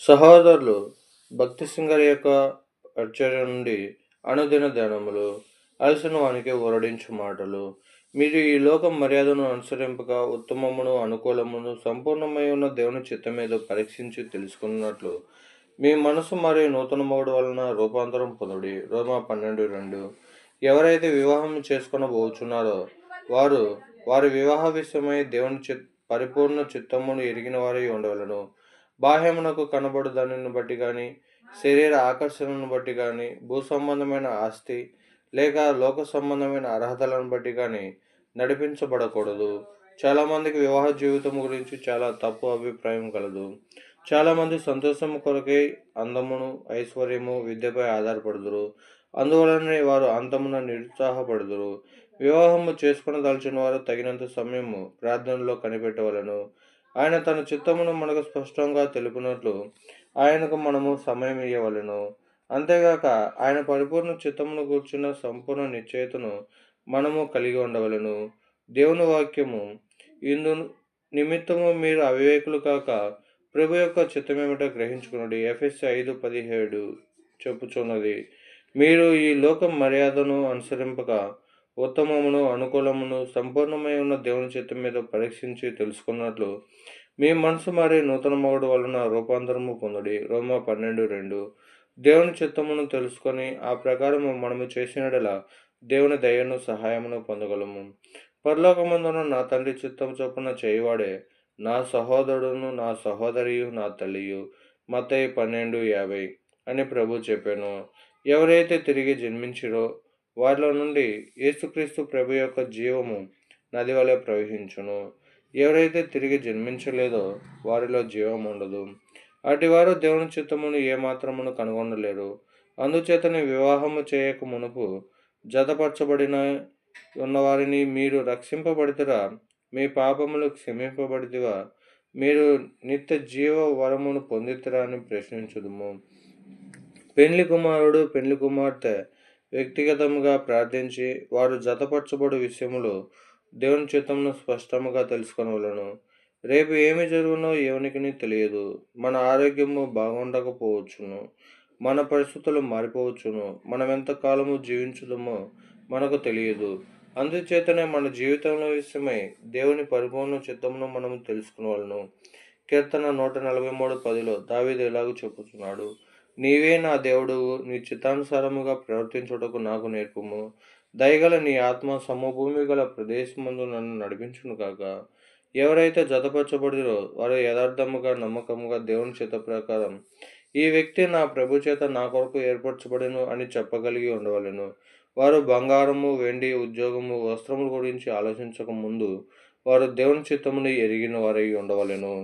సహోదరులు భక్తి సింగర్ యొక్క పరిచర్య నుండి అనుదిన ధ్యానములు అలసిన వానికి ఊరడించు మాటలు. మీరు ఈ లోకం మర్యాదను అనుసరింపక ఉత్తమమును అనుకూలమును సంపూర్ణమై ఉన్న దేవుని చిత్తమేదో పరీక్షించి తెలుసుకున్నట్లు మీ మనసు మరియు నూతన మోడు వలన రూపాంతరం పొందుడి. రోమా పన్నెండు రెండు. ఎవరైతే వివాహం చేసుకుని పోచున్నారో వారు వారి వివాహ విషయమై దేవుని చిత్ పరిపూర్ణ చిత్తమును ఎరిగిన వారై ఉండవలను. బాహ్యమునకు కనబడు దానిని బట్టి కానీ శరీర ఆకర్షణను బట్టి కానీ భూ సంబంధమైన ఆస్తి లేక లోక సంబంధమైన అర్హతలను బట్టి కానీ నడిపించబడకూడదు. చాలామందికి వివాహ జీవితం గురించి చాలా తప్పు అభిప్రాయం కలదు. చాలామంది సంతోషం కొరకై అందమును ఐశ్వర్యము విద్యపై ఆధారపడుదురు. అందువలనే వారు అంతమున నిరుత్సాహపడుదురు. వివాహము చేసుకుని దాల్చిన వారు తగినంత సమయము ప్రార్థనలో కనిపెట్టవలను. ఆయన తన చిత్తమును మనకు స్పష్టంగా తెలుపునట్లు ఆయనకు మనము సమయం ఇవ్వవలను అంతేగాక ఆయన పరిపూర్ణ చిత్తమును కూర్చున్న సంపూర్ణ నిశ్చయితను మనము కలిగి ఉండవలను. దేవుని వాక్యము ఇందు నిమిత్తము మీరు అవివేకులు కాక ప్రభు యొక్క చిత్తమేమిటో గ్రహించుకున్నది ఎఫ్ఎస్ ఐదు పదిహేడు చెప్పుచున్నది. మీరు ఈ లోకం మర్యాదను అనుసరింపక ఉత్తమమును అనుకూలమును సంపూర్ణమై ఉన్న దేవుని చిత్తం మీద పరీక్షించి తెలుసుకున్నట్లు మీ మనసు మారి నూతన మొగడు వలన రూపాంతరము పొందుడి. రోమ పన్నెండు రెండు. దేవుని చిత్తమును తెలుసుకొని ఆ ప్రకారం మనము చేసినడలా దేవుని దయను సహాయమును పొందగలము. పరలోకమందున నా తండ్రి చిత్తం చొప్పున చేయవాడే నా సహోదరుడును నా సహోదరియు నా తల్లియు. మతయ్య పన్నెండు యాభై. అని ప్రభు చెప్పాను. ఎవరైతే తిరిగి జన్మించిరో వారిలో నుండి యేసుక్రీస్తు ప్రభు యొక్క జీవము నది వలె ప్రవహించును. ఎవరైతే తిరిగి జన్మించలేదో వారిలో జీవం ఉండదు. అటివారు దేవుని చిత్తమును ఏమాత్రమును కనుగొనలేరు. అందుచేతనే వివాహము చేయక మునుపు జతపరచబడిన ఉన్నవారిని మీరు రక్షింపబడితరా? మీ పాపములు క్షమింపబడితివా? మీరు నిత్య జీవ వరమును పొందితరా అని ప్రశ్నించుదుము. పెండ్లి కుమారుడు పెండ్లి కుమార్తె వ్యక్తిగతంగా ప్రార్థించి వారు జతపరచబడు విషయములు దేవుని చిత్తమును స్పష్టముగా తెలుసుకొనవలను. రేపు ఏమి జరుగునో ఎవనికి తెలియదు. మన ఆరోగ్యము బాగుండకపోవచ్చును. మన పరిస్థితులు మారిపోవచ్చును. మనం ఎంత కాలము జీవించుదమో మనకు తెలియదు. అందుచేతనే మన జీవితంలో విషయమై దేవుని పరిపూర్ణ చిత్తమును మనం తెలుసుకునవలను. కీర్తన నూట నలభై మూడు పదిలో దావీది ఎలాగూ చెప్పుతున్నాడు నీవే నా దేవుడు నీ చిత్తానుసారముగా ప్రవర్తించుటకు నాకు నేర్పుము. దయగల నీ ఆత్మ సమభూమి గల ప్రదేశమందు నన్ను నడిపించును కాక ఎవరైతే జతపరచబడిరో వారు యథార్థముగా నమ్మకముగా దేవుని చేత ప్రకారం ఈ వ్యక్తి నా ప్రభు చేత నా కొరకు ఏర్పరచబడిను అని చెప్పగలిగి ఉండవలను. వారు బంగారము వెండి ఉద్యోగము వస్త్రముల గురించి ఆలోచించక ముందు వారు దేవుని చిత్తముని ఎరిగిన వారై ఉండవలెను.